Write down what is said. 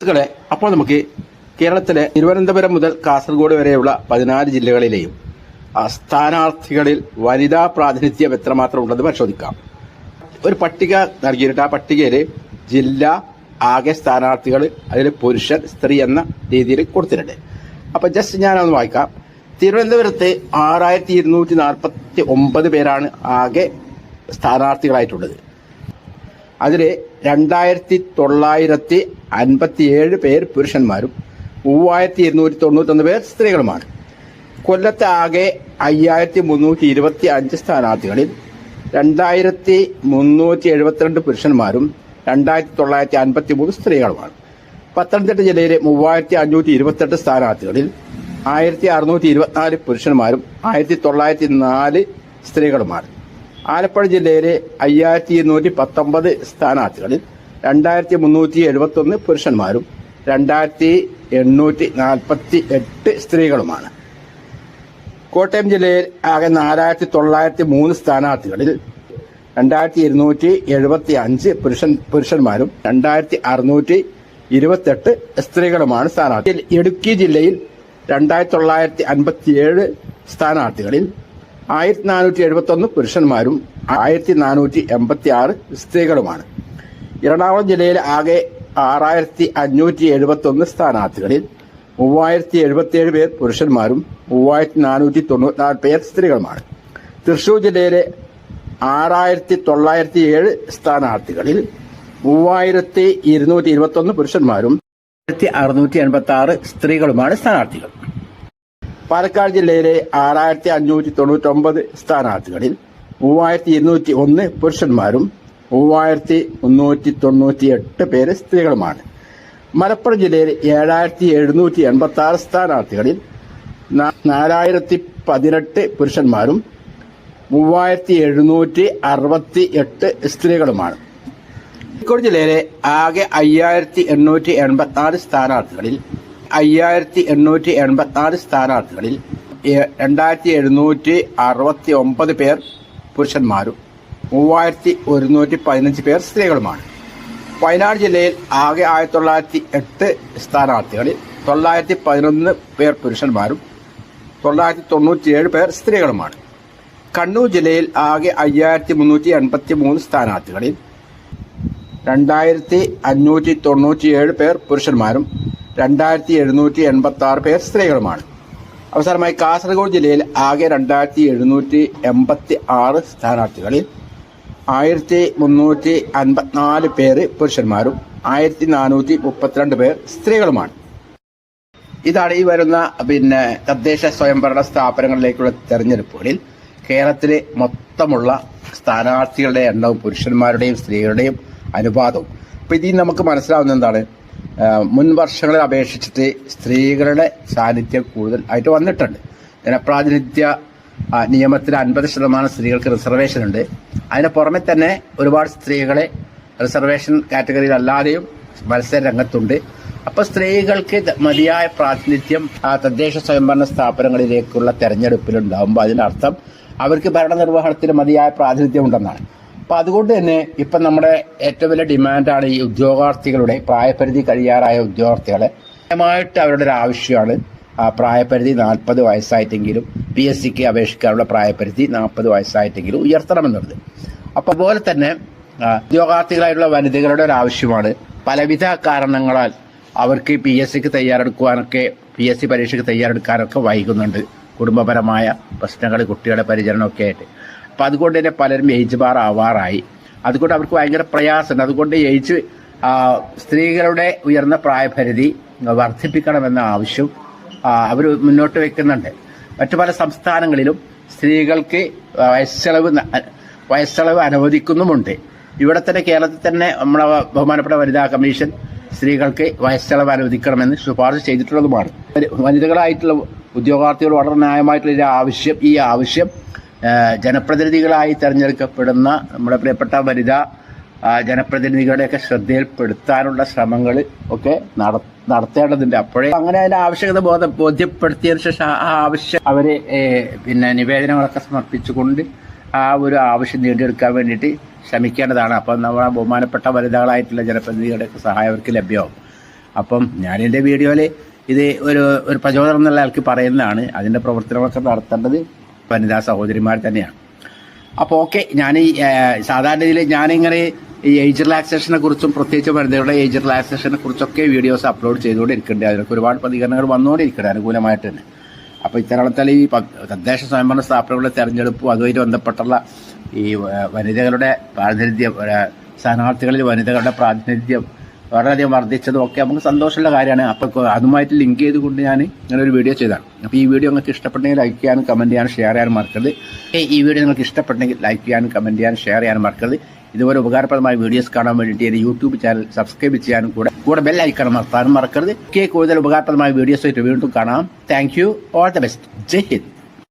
സുഹൃത്തുക്കളെ അപ്പോൾ നമുക്ക് കേരളത്തിലെ തിരുവനന്തപുരം മുതൽ കാസർഗോഡ് വരെയുള്ള പതിനാല് ജില്ലകളിലെയും സ്ഥാനാർത്ഥികളിൽ വനിതാ പ്രാതിനിധ്യം എത്രമാത്രം ഉണ്ടെന്ന് പരിശോധിക്കാം. ഒരു പട്ടിക നൽകിയിട്ട് ആ പട്ടികയിൽ ജില്ല ആകെ സ്ഥാനാർത്ഥികൾ അതിൽ പുരുഷൻ സ്ത്രീ എന്ന രീതിയിൽ കൊടുത്തിട്ടുണ്ട്. അപ്പൊ ജസ്റ്റ് ഞാനൊന്ന് വായിക്കാം. തിരുവനന്തപുരത്ത് ആറായിരത്തി ഇരുന്നൂറ്റി നാൽപ്പത്തി ഒമ്പത് പേരാണ് ആകെ സ്ഥാനാർത്ഥികളായിട്ടുള്ളത്. അതിൽ രണ്ടായിരത്തി തൊള്ളായിരത്തി അൻപത്തിയേഴ് പേർ പുരുഷന്മാരും മൂവായിരത്തി ഇരുന്നൂറ്റി തൊണ്ണൂറ്റൊന്ന് പേർ സ്ത്രീകളുമാണ്. കൊല്ലത്തെ ആകെ അയ്യായിരത്തി മുന്നൂറ്റി ഇരുപത്തി അഞ്ച് സ്ഥാനാർത്ഥികളിൽ രണ്ടായിരത്തി മുന്നൂറ്റി എഴുപത്തിരണ്ട് പുരുഷന്മാരും രണ്ടായിരത്തി തൊള്ളായിരത്തി അൻപത്തി മൂന്ന് സ്ത്രീകളുമാണ്. പത്തനംതിട്ട ജില്ലയിലെ മൂവായിരത്തി അഞ്ഞൂറ്റി ഇരുപത്തെട്ട് സ്ഥാനാർത്ഥികളിൽ ആയിരത്തി അറുന്നൂറ്റി ഇരുപത്തിനാല് പുരുഷന്മാരും ആയിരത്തി തൊള്ളായിരത്തി നാല് സ്ത്രീകളുമാണ്. ആലപ്പുഴ ജില്ലയിലെ അയ്യായിരത്തി ഇരുന്നൂറ്റി പത്തൊമ്പത് സ്ഥാനാർത്ഥികളിൽ രണ്ടായിരത്തി മുന്നൂറ്റി എഴുപത്തി ഒന്ന് പുരുഷന്മാരും രണ്ടായിരത്തി എണ്ണൂറ്റി നാൽപ്പത്തി എട്ട് സ്ത്രീകളുമാണ്. കോട്ടയം ജില്ലയിൽ ആകെ നാലായിരത്തി തൊള്ളായിരത്തി മൂന്ന് സ്ഥാനാർത്ഥികളിൽ രണ്ടായിരത്തി ഇരുന്നൂറ്റി എഴുപത്തി അഞ്ച് പുരുഷൻ പുരുഷന്മാരും രണ്ടായിരത്തി അറുന്നൂറ്റി ഇരുപത്തെട്ട് സ്ത്രീകളുമാണ് സ്ഥാനാർത്ഥി. ഇടുക്കി ജില്ലയിൽ രണ്ടായിരത്തി തൊള്ളായിരത്തി അൻപത്തിയേഴ് സ്ഥാനാർത്ഥികളിൽ ആയിരത്തി നാനൂറ്റി എഴുപത്തി ഒന്ന് പുരുഷന്മാരും ആയിരത്തി നാനൂറ്റി എൺപത്തി ആറ് സ്ത്രീകളുമാണ്. എറണാകുളം ജില്ലയിൽ ആകെ ആറായിരത്തി അഞ്ഞൂറ്റി എഴുപത്തി ഒന്ന് സ്ഥാനാർത്ഥികളിൽ മൂവായിരത്തി എഴുപത്തിയേഴ് പേർ പുരുഷന്മാരും മൂവായിരത്തി നാനൂറ്റി തൊണ്ണൂറ്റിനാല് പേർ സ്ത്രീകളുമാണ്. തൃശൂർ ജില്ലയിലെ ആറായിരത്തി തൊള്ളായിരത്തി ഏഴ് സ്ഥാനാർത്ഥികളിൽ മൂവായിരത്തി ഇരുന്നൂറ്റി ഇരുപത്തി ഒന്ന് പുരുഷന്മാരും ആയിരത്തി അറുന്നൂറ്റി എൺപത്തി ആറ് സ്ത്രീകളുമാണ് സ്ഥാനാർത്ഥികൾ. പാലക്കാട് ജില്ലയിലെ ആറായിരത്തി അഞ്ഞൂറ്റി തൊണ്ണൂറ്റി ഒമ്പത് സ്ഥാനാർത്ഥികളിൽ മൂവായിരത്തി ഇരുന്നൂറ്റി ഒന്ന് പുരുഷന്മാരും മൂവായിരത്തി മുന്നൂറ്റി തൊണ്ണൂറ്റി എട്ട് പേര് സ്ത്രീകളുമാണ്. മലപ്പുറം ജില്ലയിൽ ഏഴായിരത്തി എഴുന്നൂറ്റി എൺപത്തി ആറ് സ്ഥാനാർത്ഥികളിൽ നാലായിരത്തി പതിനെട്ട് പുരുഷന്മാരും മൂവായിരത്തി എഴുന്നൂറ്റി അറുപത്തി എട്ട് സ്ത്രീകളുമാണ്. കോഴിക്കോട് ജില്ലയിലെ ആകെ അയ്യായിരത്തി എണ്ണൂറ്റി എൺപത്തി ആറ് സ്ഥാനാർത്ഥികളിൽ അയ്യായിരത്തി എണ്ണൂറ്റി എൺപത്തിനാല് സ്ഥാനാർത്ഥികളിൽ എ- രണ്ടായിരത്തി എഴുന്നൂറ്റി അറുപത്തി ഒമ്പത് പേർ പുരുഷന്മാരും മൂവായിരത്തി ഒരുന്നൂറ്റി പതിനഞ്ച് പേർ സ്ത്രീകളുമാണ്. വയനാട് ജില്ലയിൽ ആകെ ആയിരത്തി തൊള്ളായിരത്തി എട്ട് സ്ഥാനാർത്ഥികളിൽ തൊള്ളായിരത്തി പതിനൊന്ന് പേർ പുരുഷന്മാരും തൊള്ളായിരത്തി തൊണ്ണൂറ്റിയേഴ് പേർ സ്ത്രീകളുമാണ്. കണ്ണൂർ ജില്ലയിൽ ആകെ അയ്യായിരത്തി മുന്നൂറ്റി എൺപത്തി മൂന്ന് സ്ഥാനാർത്ഥികളിൽ രണ്ടായിരത്തി അഞ്ഞൂറ്റി തൊണ്ണൂറ്റിയേഴ് പേർ പുരുഷന്മാരും രണ്ടായിരത്തി എഴുന്നൂറ്റി എൺപത്തി ആറ് പേർ സ്ത്രീകളുമാണ്. അവസാനമായി കാസർഗോഡ് ജില്ലയിൽ ആകെ രണ്ടായിരത്തി എഴുന്നൂറ്റി എൺപത്തി ആറ് സ്ഥാനാർത്ഥികളിൽ ആയിരത്തി മുന്നൂറ്റി അൻപത്തിനാല് പേര് പുരുഷന്മാരും ആയിരത്തി നാനൂറ്റി മുപ്പത്തിരണ്ട് പേർ സ്ത്രീകളുമാണ്. ഇതാണ് ഈ വരുന്ന പിന്നെ തദ്ദേശ സ്വയംഭരണ സ്ഥാപനങ്ങളിലേക്കുള്ള തെരഞ്ഞെടുപ്പുകളിൽ കേരളത്തിലെ മൊത്തമുള്ള സ്ഥാനാർത്ഥികളുടെ എണ്ണവും പുരുഷന്മാരുടെയും സ്ത്രീകളുടെയും അനുപാതവും. അപ്പൊ ഇതിൽ നമുക്ക് മനസ്സിലാവുന്ന എന്താണ്? മുൻ വർഷങ്ങളെ അപേക്ഷിച്ചിട്ട് സ്ത്രീകളുടെ സാന്നിധ്യം കൂടുതൽ ആയിട്ട് വന്നിട്ടുണ്ട്. ജനപ്രാതിനിധ്യ നിയമത്തിൽ അൻപത് ശതമാനം സ്ത്രീകൾക്ക് റിസർവേഷൻ ഉണ്ട്. അതിന് പുറമെ തന്നെ ഒരുപാട് സ്ത്രീകളെ റിസർവേഷൻ കാറ്റഗറിയിൽ അല്ലാതെയും മത്സര രംഗത്തുണ്ട്. അപ്പൊ സ്ത്രീകൾക്ക് മതിയായ പ്രാതിനിധ്യം ആ തദ്ദേശ സ്വയംഭരണ സ്ഥാപനങ്ങളിലേക്കുള്ള തെരഞ്ഞെടുപ്പിൽ ഉണ്ടാകുമ്പോൾ അതിനർത്ഥം അവർക്ക് ഭരണനിർവഹണത്തിന് മതിയായ പ്രാതിനിധ്യം ഉണ്ടെന്നാണ്. അപ്പൊ അതുകൊണ്ട് തന്നെ ഇപ്പൊ നമ്മുടെ ഏറ്റവും വലിയ ഡിമാൻഡാണ് ഈ ഉദ്യോഗാർത്ഥികളുടെ പ്രായപരിധി കഴിയാറായ ഉദ്യോഗാർത്ഥികളെ കൃത്യമായിട്ട് അവരുടെ ഒരു ആവശ്യമാണ്. പ്രായപരിധി നാൽപ്പത് വയസ്സായിട്ടെങ്കിലും പി എസ് സിക്ക് അപേക്ഷിക്കാനുള്ള പ്രായപരിധി നാൽപ്പത് വയസ്സായിട്ടെങ്കിലും ഉയർത്തണമെന്നുള്ളത്. അപ്പൊ അതുപോലെ തന്നെ ഉദ്യോഗാർത്ഥികളായിട്ടുള്ള വനിതകളുടെ ഒരു ആവശ്യമാണ്. പലവിധ കാരണങ്ങളാൽ അവർക്ക് പി എസ് സിക്ക് തയ്യാറെടുക്കുവാനൊക്കെ പി എസ് സി പരീക്ഷയ്ക്ക് തയ്യാറെടുക്കാനൊക്കെ വൈകുന്നുണ്ട്. കുടുംബപരമായ പ്രശ്നങ്ങൾ കുട്ടികളുടെ പരിചരണമൊക്കെ ആയിട്ട്. അപ്പം അതുകൊണ്ട് തന്നെ പലരും ഏജ് ബാർ ആവാറായി അതുകൊണ്ട് അവർക്ക് ഭയങ്കര പ്രയാസമുണ്ട്. അതുകൊണ്ട് ഏജ് സ്ത്രീകളുടെ ഉയർന്ന പ്രായപരിധി വർദ്ധിപ്പിക്കണമെന്ന ആവശ്യം അവർ മുന്നോട്ട് വെക്കുന്നുണ്ട്. മറ്റു പല സംസ്ഥാനങ്ങളിലും സ്ത്രീകൾക്ക് വയസ്സളവ് വയസ്സളവ് അനുവദിക്കുന്നുമുണ്ട്. ഇവിടെ തന്നെ കേരളത്തിൽ തന്നെ നമ്മളെ ബഹുമാനപ്പെട്ട വനിതാ കമ്മീഷൻ സ്ത്രീകൾക്ക് വയസ്സളവ് അനുവദിക്കണമെന്ന് ശുപാർശ ചെയ്തിട്ടുള്ളതുമാണ്. വനിതകളായിട്ടുള്ള ഉദ്യോഗാർത്ഥികൾ വളരെ ന്യായമായിട്ടുള്ള ആവശ്യം ഈ ആവശ്യം ജനപ്രതിനിധികളായി തെരഞ്ഞെടുക്കപ്പെടുന്ന നമ്മുടെ പ്രിയപ്പെട്ട വനിതാ ജനപ്രതിനിധികളുടെയൊക്കെ ശ്രദ്ധയിൽപ്പെടുത്താനുള്ള ശ്രമങ്ങൾ ഒക്കെ നട- നടത്തേണ്ടതുണ്ട്. അപ്പോഴേ അങ്ങനെ അതിന്റെ ആവശ്യകത ബോധ ബോധ്യപ്പെടുത്തിയതിനു ശേഷം ആ ആവശ്യം അവർ പിന്നെ നിവേദനങ്ങളൊക്കെ സമർപ്പിച്ചുകൊണ്ട് ആ ഒരു ആവശ്യം നേടിയെടുക്കാൻ വേണ്ടിയിട്ട് ശ്രമിക്കേണ്ടതാണ്. അപ്പം നമ്മുടെ ബഹുമാനപ്പെട്ട വനിതകളായിട്ടുള്ള ജനപ്രതിനിധികളുടെയൊക്കെ സഹായം അവർക്ക് ലഭ്യമാവും. അപ്പം ഞാൻ വീഡിയോയിൽ ഇത് ഒരു ഒരു പ്രചോദനം എന്നുള്ള ആൾക്ക് പറയുന്നതാണ്. അതിന്റെ പ്രവർത്തനങ്ങളൊക്കെ നടത്തേണ്ടത് വനിതാ സഹോദരിമാർ തന്നെയാണ്. അപ്പോൾ ഓക്കെ ഞാൻ ഈ സാധാരണ ഇതിൽ ഞാനിങ്ങനെ ഈ ഏജ് റിലാക്സേഷനെ കുറിച്ചും പ്രത്യേകിച്ച് വനിതയുടെ ഏജ് റിലാക്സേഷനെ കുറിച്ചൊക്കെ വീഡിയോസ് അപ്ലോഡ് ചെയ്തുകൊണ്ടിരിക്കുന്നുണ്ട് അതിനൊക്കെ ഒരുപാട് പ്രതികരണങ്ങൾ വന്നുകൊണ്ടിരിക്കുന്നുണ്ട് അനുകൂലമായിട്ട് തന്നെ. അപ്പോൾ ഇത്തരത്തിൽ ഈ തദ്ദേശ സ്വയംഭരണ സ്ഥാപനങ്ങളുടെ തെരഞ്ഞെടുപ്പും അതുമായിട്ട് ബന്ധപ്പെട്ടുള്ള ഈ വനിതകളുടെ പ്രാതിനിധ്യം സ്ഥാനാർത്ഥികളിൽ വനിതകളുടെ പ്രാതിനിധ്യം വളരെയധികം വർദ്ധിച്ചതും ഒക്കെ നമുക്ക് സന്തോഷമുള്ള കാര്യമാണ്. അപ്പോൾ അതുമായിട്ട് ലിങ്ക് ചെയ്തുകൊണ്ട് ഞാൻ ഇങ്ങനെ ഒരു വീഡിയോ ചെയ്താണ്. അപ്പോൾ ഈ വീഡിയോ നിങ്ങൾക്ക് ഇഷ്ടപ്പെട്ടെങ്കിൽ ലൈക്ക് ചെയ്യാനും കമന്റ് ചെയ്യാനും ഷെയർ ചെയ്യാനും മറക്കരുത്. ഈ വീഡിയോ നിങ്ങൾക്ക് ഇഷ്ടപ്പെട്ടെങ്കിൽ ലൈക്ക് ചെയ്യാനും കമന്റ് ചെയ്യാനും ഷെയർ ചെയ്യാനും മറക്കരുത്. ഇതുപോലെ ഉപകാരപ്രദമായ വീഡിയോസ് കാണാൻ വേണ്ടിയിട്ട് എന്റെ യൂട്യൂബ് ചാനൽ സബ്സ്ക്രൈബ് ചെയ്യാനും കൂടെ കൂടെ ബെൽ ഐക്കൺ മറക്കാനും മറക്കരുത്. കൂടുതൽ ഉപകാരപ്രദമായ വീഡിയോസ് ആയിട്ട് വീണ്ടും കാണാം. Thank you all the best Jai Hind.